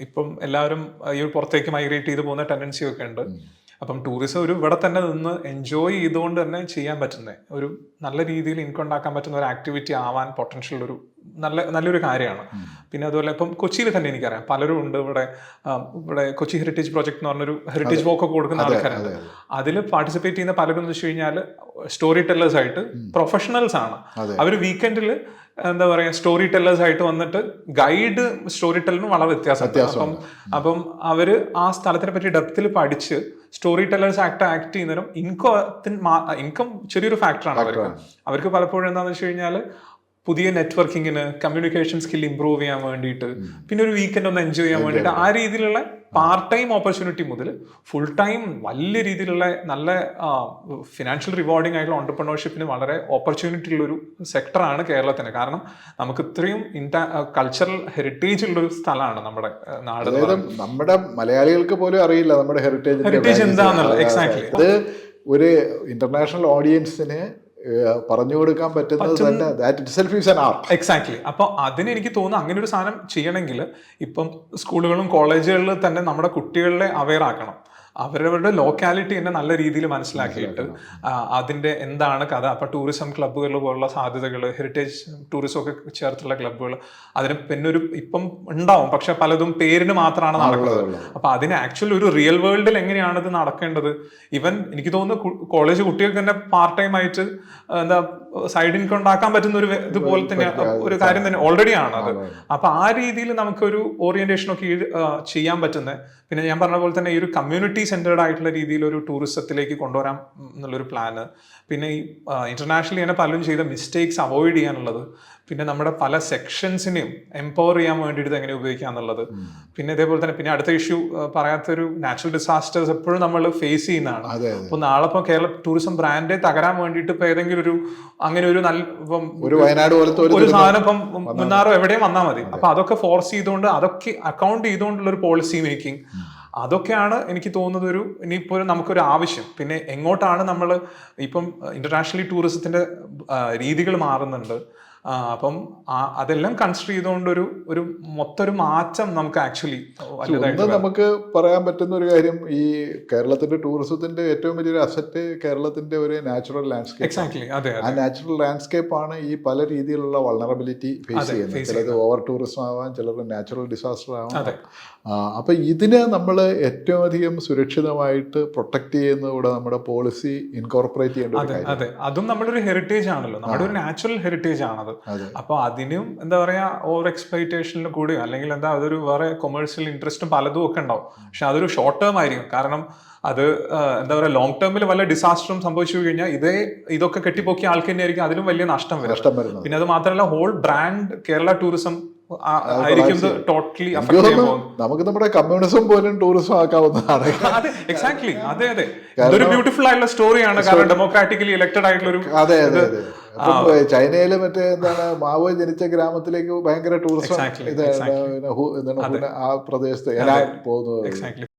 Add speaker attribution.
Speaker 1: ഇപ്പം എല്ലാവരും ഈ പുറത്തേക്ക് മൈഗ്രേറ്റ് ചെയ്ത് പോകുന്ന ടെൻഡൻസി ഒക്കെ ഉണ്ട്. അപ്പം ടൂറിസം ഒരു ഇവിടെ തന്നെ നിന്ന് എൻജോയ് ചെയ്തുകൊണ്ട് തന്നെ ചെയ്യാൻ പറ്റുന്ന. ഒരു നല്ല രീതിയിൽ ഇൻകം ഉണ്ടാക്കാൻ പറ്റുന്ന ഒരു ആക്ടിവിറ്റി ആവാൻ പൊട്ടൻഷ്യൽ ഒരു നല്ല നല്ലൊരു കാര്യമാണ്. പിന്നെ അതുപോലെ ഇപ്പം കൊച്ചിയിൽ തന്നെ എനിക്കറിയാം. പലരും ഉണ്ട് ഇവിടെ ഇവിടെ കൊച്ചി ഹെറിറ്റേജ് പ്രോജക്ട് എന്ന് പറഞ്ഞൊരു ഹെറിറ്റേജ് വോക്ക് ഒക്കെ കൊടുക്കുന്ന ആൾക്കാരുണ്ട്. അതിൽ പാർട്ടിസിപ്പേറ്റ് ചെയ്യുന്ന പലരും എന്ന് വെച്ച് കഴിഞ്ഞാൽ സ്റ്റോറി ടെല്ലേഴ്സ് ആയിട്ട് പ്രൊഫഷണൽസ് ആണ്. അവർ വീക്കെൻഡിൽ എന്താ പറയാ സ്റ്റോറി ടെല്ലേഴ്സ് ആയിട്ട് വന്നിട്ട് ഗൈഡ് സ്റ്റോറി ടെല്ലറിന് വളരെ വ്യത്യാസമുണ്ട്. അപ്പം അപ്പം അവർ ആ സ്ഥലത്തിനെ പറ്റി ഡെപ്തിൽ പഠിച്ച് സ്റ്റോറി ടെല്ലേഴ്സ് ആക്ട് ആക്ട് ചെയ്യുന്നതിനും ഇൻകം ഇൻകം ചെറിയൊരു ഫാക്ടറാണ് അവർക്ക്. അവർക്ക് പലപ്പോഴും എന്താണെന്ന് വെച്ച് കഴിഞ്ഞാൽ പുതിയ നെറ്റ്വർക്കിങ്ങിന് കമ്മ്യൂണിക്കേഷൻ സ്കിൽ ഇമ്പ്രൂവ് ചെയ്യാൻ വേണ്ടിയിട്ട് പിന്നെ ഒരു വീക്കെൻഡ് ഒന്ന് എൻജോയ് ചെയ്യാൻ വേണ്ടിയിട്ട് ആ രീതിയിലുള്ള പാർട്ട് ടൈം ഓപ്പർച്യൂണിറ്റി മുതൽ ഫുൾ ടൈം വലിയ രീതിയിലുള്ള നല്ല ഫിനാൻഷ്യൽ റിവാർഡിംഗ് ആയിട്ടുള്ള ഓണ്ടർപ്രണർഷിപ്പിന് വളരെ ഓപ്പർച്യൂണിറ്റി ഉള്ള ഒരു സെക്ടറാണ് കേരളത്തിന്. കാരണം നമുക്ക് ഇത്രയും ഇന്റ കൾച്ചറൽ ഹെറിറ്റേജ് ഉള്ള ഒരു സ്ഥലമാണ് നമ്മുടെ നാട്
Speaker 2: നമ്മുടെ മലയാളികൾക്ക് പോലും അറിയില്ല നമ്മുടെ ഹെറിറ്റേജ്
Speaker 1: ഹെറിറ്റേജ് എന്താണെന്നുള്ളത് എക്സാക്ട്
Speaker 2: അത് ഒരു ഇന്റർനാഷണൽ ഓഡിയൻസിന് പറഞ്ഞു കൊടുക്കാൻ പറ്റുന്നത് തന്നെ. That itself is an art
Speaker 1: exactly അപ്പോൾ അതിന് എനിക്ക് തോന്നുന്നു അങ്ങനെ ഒരു സാധനം ചെയ്യണമെങ്കിൽ ഇപ്പം സ്കൂളുകളും കോളേജുകളിൽ തന്നെ നമ്മുടെ കുട്ടികളെ അവെയർ ആക്കണം. അവരവരുടെ ലോക്കാലിറ്റി തന്നെ നല്ല രീതിയിൽ മനസ്സിലാക്കിയിട്ട് അതിന്റെ അതിന്റെ എന്താണ് കഥ. അപ്പൊ ടൂറിസം ക്ലബ്ബുകൾ പോലുള്ള സാധ്യതകൾ ഹെറിറ്റേജ് ടൂറിസം ഒക്കെ ചേർത്തുള്ള ക്ലബ്ബുകൾ അതിന് പിന്നെ ഒരു ഇപ്പം ഉണ്ടാവും. പക്ഷെ പലതും പേരിന് മാത്രമാണ് നടക്കുന്നത്. അപ്പൊ അതിന് ആക്ച്വലി ഒരു റിയൽ വേൾഡിൽ എങ്ങനെയാണ് ഇത് നടക്കേണ്ടത്? ഇവൻ എനിക്ക് തോന്നുന്നു കോളേജ് കുട്ടികൾക്ക് തന്നെ പാർട്ട് ടൈം ആയിട്ട് എന്താ സൈഡ് ഇൻകം ഉണ്ടാക്കാൻ പറ്റുന്ന ഒരു ഇതുപോലെ തന്നെ ഒരു കാര്യം തന്നെ ഓൾറെഡി ആണ് അത്. അപ്പൊ ആ രീതിയിൽ നമുക്കൊരു ഓറിയന്റേഷൻ ഒക്കെ ചെയ്യാൻ പറ്റുന്നത് പിന്നെ ഞാൻ പറഞ്ഞ പോലെ തന്നെ ഈ ഒരു കമ്മ്യൂണിറ്റി സെന്റേഡ് ആയിട്ടുള്ള രീതിയിൽ ഒരു ടൂറിസത്തിലേക്ക് കൊണ്ടുവരാം എന്നുള്ളൊരു പ്ലാന് പിന്നെ ഈ ഇന്റർനാഷണലി തന്നെ പലരും ചെയ്ത മിസ്റ്റേക്സ് അവോയ്ഡ് ചെയ്യാനുള്ളത് പിന്നെ നമ്മുടെ പല സെക്ഷൻസിനെയും എംപവർ ചെയ്യാൻ വേണ്ടിയിട്ട് എങ്ങനെ ഉപയോഗിക്കാം എന്നുള്ളത്. പിന്നെ ഇതേപോലെ തന്നെ പിന്നെ അടുത്ത ഇഷ്യൂ പറയാത്തൊരു നാച്ചുറൽ ഡിസാസ്റ്റേഴ്സ് എപ്പോഴും നമ്മൾ ഫേസ് ചെയ്യുന്നതാണ്.
Speaker 2: അപ്പോൾ
Speaker 1: അപ്പൊ നാളെ ഇപ്പം കേരള ടൂറിസം ബ്രാൻഡേ തകരാൻ വേണ്ടിയിട്ട് ഇപ്പോൾ ഏതെങ്കിലും ഒരു അങ്ങനെ ഒരു നല്ല ഇപ്പം
Speaker 2: ഒരു വയനാട് പോലത്തെ ഒരു
Speaker 1: ഒരു സാധനം ഇപ്പം മുന്നാറോ എവിടെയും വന്നാൽ മതി. അപ്പോൾ അതൊക്കെ ഫോഴ്സ് ചെയ്തുകൊണ്ട് അതൊക്കെ അക്കൗണ്ട് ചെയ്തുകൊണ്ടുള്ള ഒരു പോളിസി മേക്കിംഗ് അതൊക്കെയാണ് എനിക്ക് തോന്നുന്നത് ഒരു ഇനിയിപ്പോൾ നമുക്കൊരു ആവശ്യം. പിന്നെ എങ്ങോട്ടാണ് നമ്മൾ ഇപ്പം ഇന്റർനാഷണലി ടൂറിസത്തിന്റെ രീതികൾ മാറുന്നുണ്ട്. അപ്പം അതെല്ലാം കൺസിഡർ ചെയ്തുകൊണ്ട് ഒരു ഒരു മൊത്തം ഒരു മാറ്റം നമുക്ക് ആക്ച്വലി
Speaker 2: നമുക്ക് പറയാൻ പറ്റുന്ന ഒരു കാര്യം ഈ കേരളത്തിന്റെ ടൂറിസത്തിന്റെ ഏറ്റവും വലിയൊരു അസറ്റ് കേരളത്തിന്റെ ഒരു നാച്ചുറൽ ലാൻഡ്സ്കേപ്പ്
Speaker 1: എക്സാക്ട്ലി അതെ
Speaker 2: ആ നാച്ചുറൽ ലാൻഡ്സ്കേപ്പ് ആണ് ഈ പല രീതിയിലുള്ള വൾണറബിലിറ്റി ഫേസ് ചെയ്യുന്നത്. ചിലത് ഓവർ ടൂറിസം ആവാം ചിലത് നാച്ചുറൽ ഡിസാസ്റ്റർ ആവാം. അപ്പൊ ഇതിനെ നമ്മൾ ഏറ്റവും അധികം സുരക്ഷിതമായിട്ട് പ്രൊട്ടക്ട് ചെയ്യുന്നതോടെ നമ്മുടെ പോളിസി ഇൻകോർപ്പറേറ്റ് ചെയ്യേണ്ട ഒരു
Speaker 1: അതെ അതെ. അതും നമ്മുടെ ഒരു ഹെറിറ്റേജ് ആണല്ലോ. നമ്മുടെ ഒരു നാച്ചുറൽ ഹെറിറ്റേജ് ആണത്.
Speaker 2: അതെ.
Speaker 1: അപ്പൊ അതിനും എന്താ പറയാ ഓവർ എക്സ്പ്ലൈറ്റേഷനിൽ കൂടി അല്ലെങ്കിൽ എന്താ അതൊരു വേറെ കൊമേഴ്ഷ്യൽ ഇൻട്രസ്റ്റും പലതും ഒക്കെ ഉണ്ടാവും. പക്ഷെ അതൊരു ഷോർട്ട് ടേം ആയിരിക്കും. കാരണം അത് എന്താ പറയുക ലോങ് ടേമിൽ വല്ല ഡിസാസ്റ്ററും സംഭവിച്ചു കഴിഞ്ഞാൽ ഇതേ ഇതൊക്കെ കെട്ടിപ്പോക്കിയ ആൾക്ക് ആയിരിക്കും അതിലും വലിയ നഷ്ടം വരും പിന്നെ അത് മാത്രമല്ല whole brand Kerala tourism totally
Speaker 2: നമുക്ക് നമ്മുടെ കമ്മ്യൂണിസം പോലും ടൂറിസം ആക്കാവുന്നതാണ്.
Speaker 1: അതെ എക്സാക്ട്ലി അതെ അതെ. ഇതൊരു ബ്യൂട്ടിഫുൾ ആയിട്ടുള്ള സ്റ്റോറിയാണ് കാരണം ഡെമോക്രാറ്റിക്കലി ഇലക്ടഡ് ആയിട്ടുള്ള ഒരു
Speaker 2: അതെ അതെ അതെ. ചൈനയിൽ മറ്റേ എന്താണ് മാവോ ജനിച്ച ഗ്രാമത്തിലേക്ക് ഭയങ്കര ടൂറിസം
Speaker 1: Exactly,
Speaker 2: ഇത്
Speaker 1: exactly.
Speaker 2: പിന്നെ ഹു- എന്താണ് ഹുന- ആ പ്രദേശത്ത് പോകുന്നത്.